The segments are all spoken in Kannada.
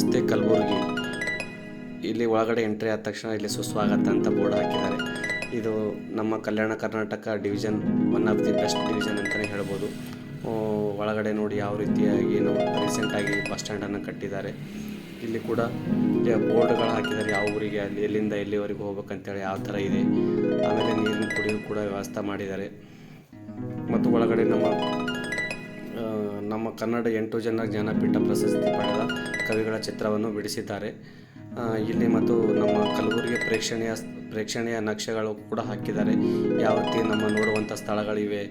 ನಮಸ್ತೆ ಕಲಬುರಗಿ. ಇಲ್ಲಿ ಒಳಗಡೆ ಎಂಟ್ರಿ ಆದ ತಕ್ಷಣ ಇಲ್ಲಿ ಸುಸ್ವಾಗತ ಅಂತ ಬೋರ್ಡ್ ಹಾಕಿದ್ದಾರೆ. ಇದು ನಮ್ಮ Kalyana Karnataka division one of the best division ಅಂತಲೇ ಹೇಳ್ಬೋದು. ಒಳಗಡೆ ನೋಡಿ ಯಾವ ರೀತಿಯಾಗಿ ನಾವು ರೀಸೆಂಟಾಗಿ ಬಸ್ ಸ್ಟ್ಯಾಂಡನ್ನು ಕಟ್ಟಿದ್ದಾರೆ. ಇಲ್ಲಿ ಕೂಡ ಬೋರ್ಡ್ಗಳು ಹಾಕಿದ್ದಾರೆ ಯಾವ ಊರಿಗೆ ಅಲ್ಲಿ, ಎಲ್ಲಿಂದ ಎಲ್ಲಿವರೆಗೂ ಹೋಗ್ಬೇಕಂತೇಳಿ ಯಾವ ಥರ ಇದೆ. ಆಮೇಲೆ ನೀರಿನ ಕುಡಿಯೋ ಕೂಡ ವ್ಯವಸ್ಥೆ ಮಾಡಿದ್ದಾರೆ. ಮತ್ತು ಒಳಗಡೆ ನಮ್ಮ ನಮ್ಮ ಕನ್ನಡ ಎಂಟು ಜನ ಜ್ಞಾನಪೀಠ ಪ್ರಶಸ್ತಿ ಪಡೆದ ಕವಿಗಳ ಚಿತ್ರವನ್ನು ಬಿಡಿಸಿದ್ದಾರೆ. ಇಲ್ಲಿ ಮತ್ತು ನಮ್ಮ ಕಲಬುರಗಿ ಪ್ರೇಕ್ಷಣೀಯ ಪ್ರೇಕ್ಷಣೀಯ ನಕ್ಷೆಗಳು ಕೂಡ ಹಾಕಿದ್ದಾರೆ. ಯಾವ ರೀತಿ ನಮ್ಮ ನೋಡುವಂಥ ಸ್ಥಳಗಳಿವೆ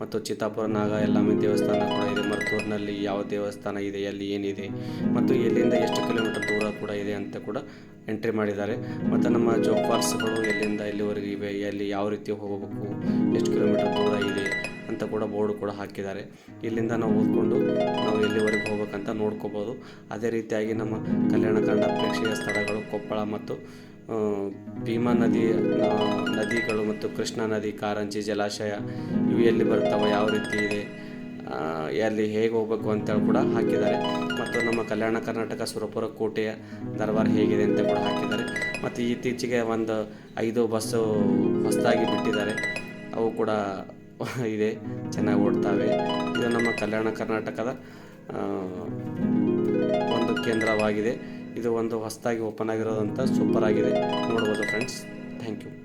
ಮತ್ತು ಚಿತ್ತಾಪುರ, ನಾಗ ಎಲ್ಲಾಮಿ ದೇವಸ್ಥಾನ ಕೂಡ ಇದೆ. ಮರ್ತೂರಿನಲ್ಲಿ ಯಾವ ದೇವಸ್ಥಾನ ಇದೆ ಅಲ್ಲಿ ಏನಿದೆ ಮತ್ತು ಎಲ್ಲಿಂದ ಎಷ್ಟು ಕಿಲೋಮೀಟರ್ ದೂರ ಕೂಡ ಇದೆ ಅಂತ ಕೂಡ ಎಂಟ್ರಿ ಮಾಡಿದ್ದಾರೆ. ಮತ್ತು ನಮ್ಮ ಜೋಗ್ ಫಾಲ್ಸ್ಗಳು ಎಲ್ಲಿಂದ ಎಲ್ಲಿವರೆಗೂ ಇವೆ, ಎಲ್ಲಿ ಯಾವ ರೀತಿ ಹೋಗಬೇಕು, ಎಷ್ಟು ಕಿಲೋಮೀಟರ್ ದೂರ ಇದೆ ಕೂಡ ಬೋರ್ಡ್ ಕೂಡ ಹಾಕಿದ್ದಾರೆ. ಇಲ್ಲಿಂದ ನಾವು ಓದ್ಕೊಂಡು ನಾವು ಎಲ್ಲಿವರೆಗೆ ಹೋಗ್ಬೇಕಂತ ನೋಡ್ಕೋಬೋದು. ಅದೇ ರೀತಿಯಾಗಿ ನಮ್ಮ ಕಲ್ಯಾಣ ಕನ್ನಡ ಪ್ರೇಕ್ಷಣೀಯ ಸ್ಥಳಗಳು ಕೊಪ್ಪಳ ಮತ್ತು ಭೀಮಾ ನದಿ ನದಿಗಳು ಮತ್ತು ಕೃಷ್ಣಾ ನದಿ, ಕಾರಂಜಿ, ಜಲಾಶಯ ಇವು ಎಲ್ಲಿ ಬರ್ತಾವೆ ಯಾವ ರೀತಿ ಇದೆ ಎಲ್ಲಿ ಹೇಗೆ ಹೋಗ್ಬೇಕು ಅಂತೇಳಿ ಕೂಡ ಹಾಕಿದ್ದಾರೆ. ಮತ್ತು ನಮ್ಮ ಕಲ್ಯಾಣ ಕರ್ನಾಟಕ ಸುರಪುರ ಕೋಟೆಯ ದರ್ಬಾರ್ ಹೇಗಿದೆ ಅಂತ ಕೂಡ ಹಾಕಿದ್ದಾರೆ. ಮತ್ತು ಇತ್ತೀಚೆಗೆ ಒಂದು ಐದು ಬಸ್ಸು ಹೊಸದಾಗಿ ಬಿಟ್ಟಿದ್ದಾರೆ. ಅವು ಕೂಡ ಇದೆ, ಚೆನ್ನಾಗಿ ಓಡ್ತಾವೆ. ಇದು ನಮ್ಮ ಕಲ್ಯಾಣ ಕರ್ನಾಟಕದ ಒಂದು ಕೇಂದ್ರವಾಗಿದೆ. ಇದು ಒಂದು ಹೊಸದಾಗಿ ಓಪನ್ ಆಗಿರೋದಂಥ ಸೂಪರ್ ಆಗಿದೆ. ನೋಡ್ಬೋದು ಫ್ರೆಂಡ್ಸ್ ಥ್ಯಾಂಕ್ ಯು